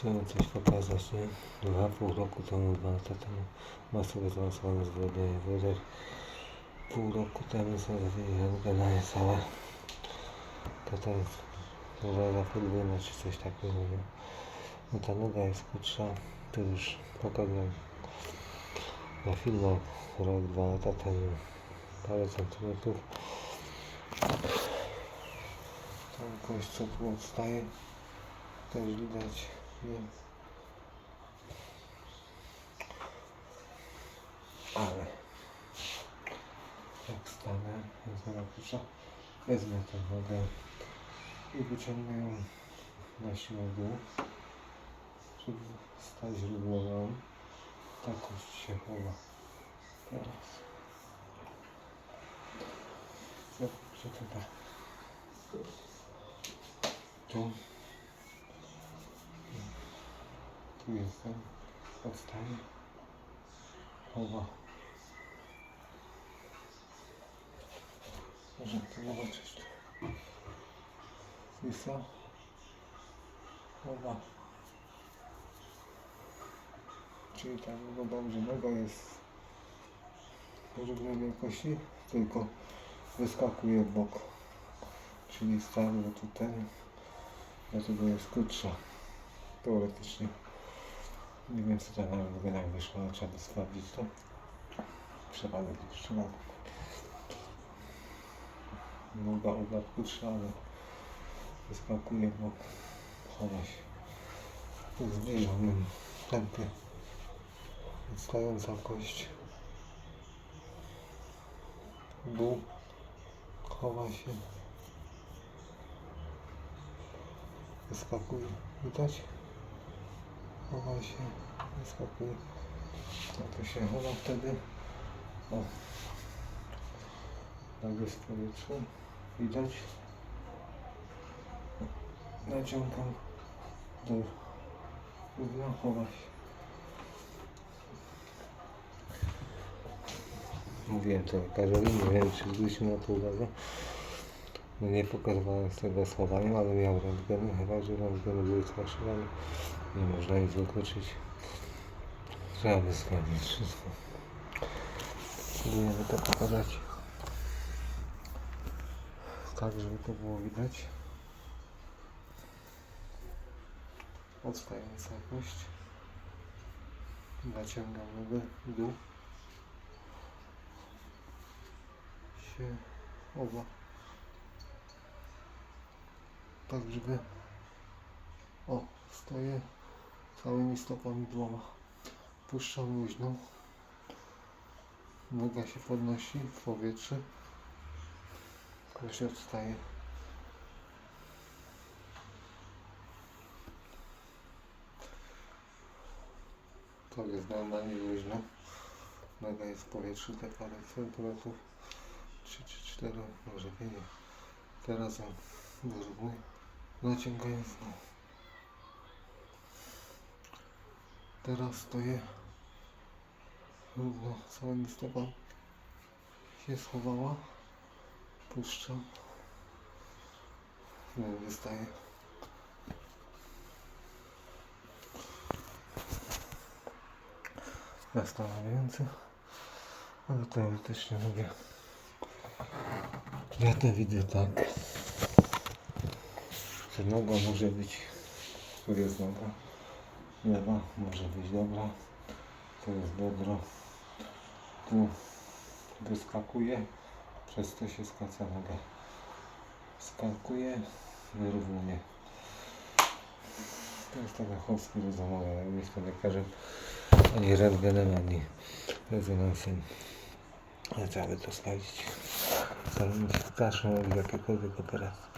Chciałem coś pokazać, nie? Dwa pół roku temu, dwa lata temu masowo zaawansowany z wody wodor. Pół roku temu rentgena i całe. To to jest rola podwójna czy coś takiego, nie? No ta noga jest krótsza, to już pokazałem na filmach rok, dwa lata temu. Parę centymetrów. Tą kość co odstaje też widać, nie? Ale jak stanę, na krótsza, wezmę tę nogę i wyciągnę ją na dół, żeby stać źródłowo. Ta kość się chowa. Teraz. Zobaczcie tutaj. Tu. Tu jestem. Odstaję. Chowa. Może to zobaczyć tu. Wisa. Chowa. Czyli tam wygląda, że noga jest różnej wielkości, tylko wyskakuje w bok. Czyli stary tutaj, dlatego jest krótsza. Teoretycznie. Nie wiem co tam nawet w genach wyszło, trzeba by sprawdzić to. Przypadek jest przypadek. Noga oba krótsza, ale wyskakuje w bok. Chowa się. W zbliżonym tempie. Odstająca kość. Dół. Chowa się. Wyskakuje. Widać? Chowa się. Wyskakuje. No to się chowa wtedy. O. Tak jest w powietrzu. Widać? Naciągam do równa chowa się. Mówiłem to lekarzowi, nie wiem czy zwrócił na to uwagę. Nie pokazywałem z tego schowaniem, ale miał rentgeny, chyba że rentgeny były sfałszowane. Nie można nic wykluczyć. Trzeba by sprawdzić wszystko. Spróbujemy to pokazać. Tak, żeby to było widać. Odstająca kość. Naciągam nogę w dół. się oba. Tak, żeby o, stoję całymi stopami dwoma. Puszczam luźno. Noga się podnosi w powietrze. Kość odstaje. To jest normalnie luźno. Noga jest w powietrzu te parę centymetrów. 3 czy 4, może 5. Teraz ją naciągając znowu. Teraz stoję równo całymi stopami. Się schowała. Puszczam. Znowu wystaje. Zastanawiające, ale teoretycznie mówię. Ja to widzę tak. Że noga może być, tu jest noga, lewa może być dobra, to jest biodro, tu wyskakuje, przez to się skraca noga. Skakuje, wyrównuje. To jest taka chłopska rozumowa, ja nie jestem lekarzem, ani rentgenem, ani rezonansem. Ale trzeba by to sprawdzić zanim się zaczną jakiekolwiek operacje.